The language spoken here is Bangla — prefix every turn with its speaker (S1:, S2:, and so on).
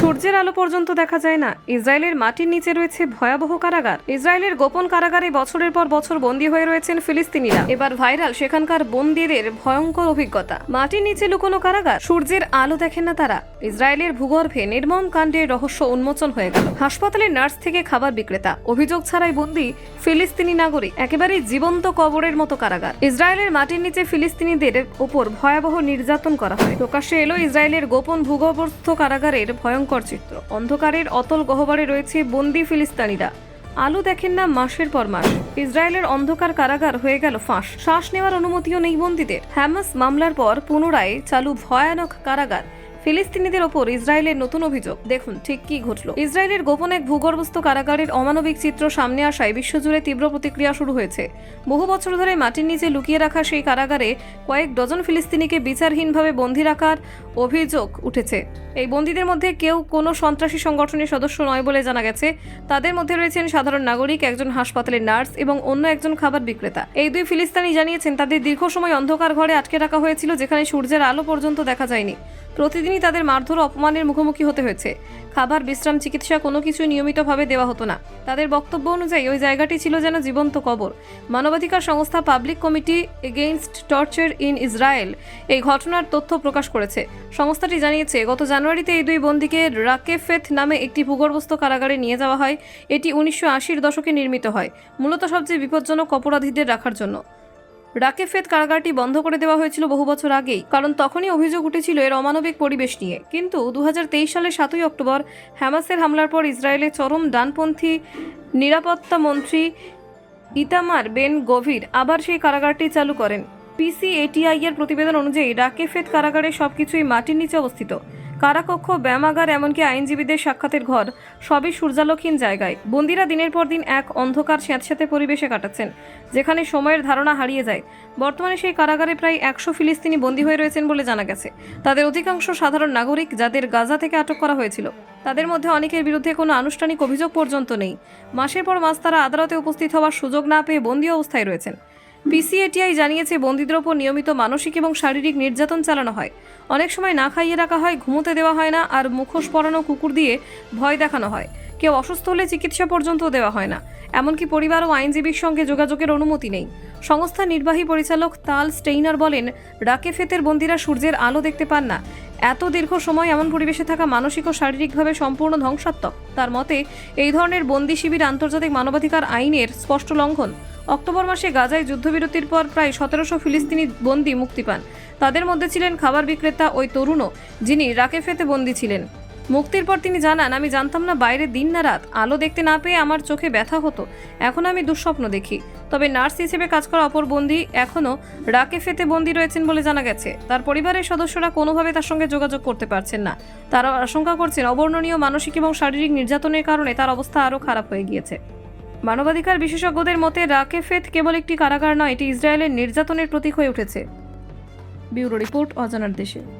S1: সূর্যের আলো পর্যন্ত দেখা যায় না। ইসরায়েলের মাটির নিচে রয়েছে ভয়াবহ কারাগার। ইসরায়েলের গোপন কারাগারে বছরের পর বছর বন্দী হয়ে রয়েছেন ফিলিস্তিনিরা। এবার ভাইরাল সেখানকার বন্দীদের ভয়ঙ্কর অভিজ্ঞতা। মাটির নিচে লুকোনো কারাগার, সূর্যের আলো দেখেন না তারা। ইসরায়েলের ভূগর্ভে নির্মম কাণ্ডের রহস্য উন্মোচন হয়ে গেল। হাসপাতালের নার্স থেকে খাবার বিক্রেতা। অভিযোগ ছাড়াই বন্দী ফিলিস্তিনি নাগরিক। একেবারেই জীবন্ত কবরের মতো কারাগার। ইসরায়েলের মাটির নিচে ফিলিস্তিনিদের উপর ভয়াবহ নির্যাতন করা হয়। প্রকাশ্যে এলো ইসরায়েলের গোপন ভূগর্ভস্থ কারাগারের ভয়ঙ্কর চিত্র। অন্ধকারের অতল গহ্বরে রয়েছে বন্দি ফিলিস্তানিরা। আলো দেখেন না মাসের পর মাস। ইসরায়েলের অন্ধকার কারাগার হয়ে গেল ফাঁস। শ্বাস নেওয়ার অনুমতিও নেই বন্দীদের। হ্যামাস মামলার পর পুনরায় চালু ভয়ানক কারাগার। ফিলিস্তিনিদের ওপর ইসরায়েলের নতুন অভিযোগ। দেখুন ঠিক কি ঘটল। ইসরায়েলের গোপন এক ভূগর্ভস্থ কারাগারের অমানবিক চিত্র সামনে আসায় বিশ্বজুড়ে তীব্র প্রতিক্রিয়া শুরু হয়েছে। বহু বছর ধরে মাটির নিচে লুকিয়ে রাখা সেই কারাগারে কয়েক ডজন ফিলিস্তিনিকে বিচারহীনভাবে বন্দী রাখার অভিযোগ উঠেছে। এই বন্দীদের মধ্যে কেউ কোনো সন্ত্রাসী সংগঠনের সদস্য নয় বলে জানা গেছে। তাদের মধ্যে রয়েছেন সাধারণ নাগরিক, একজন হাসপাতালের নার্স এবং অন্য একজন খাবার বিক্রেতা। এই দুই ফিলিস্তিনি জানিয়েছেন, তাদের দীর্ঘ সময় অন্ধকার ঘরে আটকে রাখা হয়েছিল, যেখানে সূর্যের আলো পর্যন্ত দেখা যায়নি। প্রতিদিনই তাদের মারধর অপমানের মুখোমুখি হতে হয়েছে। খাবার, বিশ্রাম, চিকিৎসা কোনো কিছু নিয়মিতভাবে দেওয়া হতো না। তাদের বক্তব্য অনুযায়ী ওই জায়গাটি ছিল যেন জীবন্ত কবর। মানবাধিকার সংস্থা public committee against torture in Israel এই ঘটনার তথ্য প্রকাশ করেছে। সংস্থাটি জানিয়েছে, গত জানুয়ারিতে এই দুই বন্দীকে রাকেফেথ নামে একটি ভূগর্ভস্থ কারাগারে নিয়ে যাওয়া হয়। এটি উনিশশো দশকে নির্মিত হয়। মূলত সবচেয়ে বিপজ্জনক অপরাধীদের রাখার জন্য। রাকেফেত কারাগারটি বন্ধ করে দেওয়া হয়েছিল বহু বছর আগেই। কারণ তখনই অভিযোগ উঠেছিল এর অমানবিক পরিবেশ নিয়ে। কিন্তু দু হাজার তেইশ সালের সাতই অক্টোবর হ্যামাসের হামলার পর ইসরায়েলের চরম ডানপন্থী নিরাপত্তা মন্ত্রী ইতামার বেন গভীর আবার সেই কারাগারটি চালু করেন। পিসিএটিআই এর প্রতিবেদন অনুযায়ী রাকেফেত কারাগারে সবকিছুই মাটির নিচে অবস্থিত। কারাকক্ষ, ব্যায়ামাগার, এমনকি আইনজীবীদের সাক্ষাতের ঘর, সবই সূর্যালোকহীন জায়গায়। বন্দিরা দিনের পর দিন এক অন্ধকার স্যাঁতস্যাঁতে পরিবেশে কাটাচ্ছেন, যেখানে সময়ের ধারণা হারিয়ে যায়। বর্তমানে সেই কারাগারে প্রায় একশো ফিলিস্তিনি বন্দী হয়ে রয়েছেন বলে জানা গেছে। তাদের অধিকাংশ সাধারণ নাগরিক যাদের গাজা থেকে আটক করা হয়েছিল। তাদের মধ্যে অনেকের বিরুদ্ধে কোনো আনুষ্ঠানিক অভিযোগ পর্যন্ত নেই। মাসের পর মাস তারা আদালতে উপস্থিত হওয়ার সুযোগ না পেয়ে বন্দী অবস্থায় রয়েছেন। পিসিএটিআই জানিয়েছে, বন্দীদের ওপর নিয়মিত মানসিক এবং শারীরিক নির্যাতন চালানো হয়। অনেক সময় না খাইয়ে রাখা হয়, ঘুমোতে দেওয়া হয় না, আর মুখোশ পরানো কুকুর দিয়ে ভয় দেখানো হয়। কেউ অসুস্থ হলে চিকিৎসা পর্যন্ত দেওয়া হয় না। এমনকি পরিবার ও আইনজীবীর সঙ্গে যোগাযোগের অনুমতি নেই। সংস্থার নির্বাহী পরিচালক তাল স্টেইনার বলেন রাকেফেতের বন্দীরা সূর্যের আলো দেখতে পান না। এত দীর্ঘ সময় এমন পরিবেশে থাকা মানসিক ও শারীরিকভাবে সম্পূর্ণ ধ্বংসাত্মক। তার মতে, এই ধরনের বন্দি শিবির আন্তর্জাতিক মানবাধিকার আইনের স্পষ্ট লঙ্ঘন। অক্টোবর মাসে গাজায় যুদ্ধবিরতির পর প্রায় সতেরোশো ফিলিস্তিনি বন্দী মুক্তি পান। তাদের মধ্যে ছিলেন খাবার বিক্রেতা ওই তরুণও, যিনি রাকেফেতে বন্দী ছিলেন। মুক্তির পর তিনি জানান, আমি জানতাম না বাইরে দিন না রাত আলো দেখতে না পেয়ে আমার চোখে ব্যথা হতো। এখন আমি দুঃস্বপ্ন দেখি। তবে নার্স হিসেবে কাজ করা অপর বন্দি এখনও রাকেফেতে বন্দী রয়েছেন বলে জানা গেছে। তার পরিবারের সদস্যরা কোনোভাবে তার সঙ্গে যোগাযোগ করতে পারছেন না। তারা আশঙ্কা করছেন অবর্ণনীয়, মানসিক এবং শারীরিক নির্যাতনের কারণে তার অবস্থা আরও খারাপ হয়ে গিয়েছে। মানবাধিকার বিশেষজ্ঞদের মতে রাকেফেত কেবল একটি কারাগার নয়, এটি ইসরায়েলের নির্যাতনের প্রতীক হয়ে উঠেছে। ব্যুরো রিপোর্ট, অজানার দেশে।